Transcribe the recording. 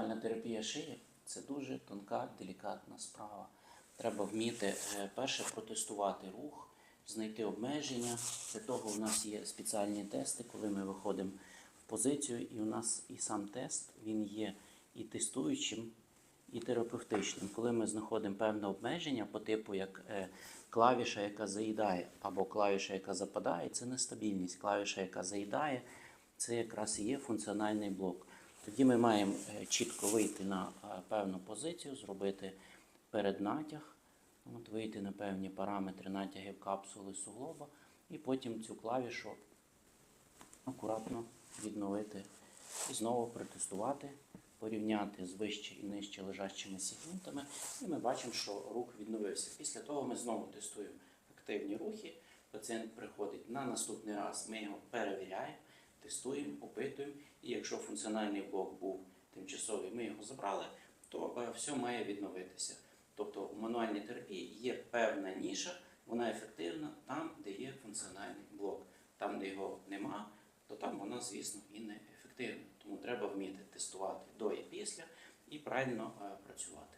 Мануальна терапія шиї це дуже тонка, делікатна справа. Треба вміти е, перше протестувати рух, знайти обмеження. Для того у нас є спеціальні тести, коли ми виходимо в позицію, і у нас і сам тест він є і тестуючим, і терапевтичним. Коли ми знаходимо певне обмеження по типу як е, клавіша, яка заїдає, або клавіша, яка западає, це нестабільність. Клавіша, яка заїдає, це якраз і є функціональний блок. Тоді ми маємо е, чітко вийти на е, певну позицію, зробити переднатяг, от, вийти на певні параметри натягів капсули суглоба, і потім цю клавішу акуратно відновити і знову протестувати, порівняти з вище і нижче лежачими сегментами, і ми бачимо, що рух відновився. Після того ми знову тестуємо активні рухи. Пацієнт приходить на наступний раз, ми його перевіряємо, тестуємо, опитуємо. І якщо функціональний блок був тимчасовий, ми його забрали, то е, все має відновитися. Тобто у мануальній терапії є певна ніша, вона ефективна там, де є функціональний блок. Там, де його нема, то там вона, звісно, і не ефективна. Тому треба вміти тестувати до і після і правильно е, працювати.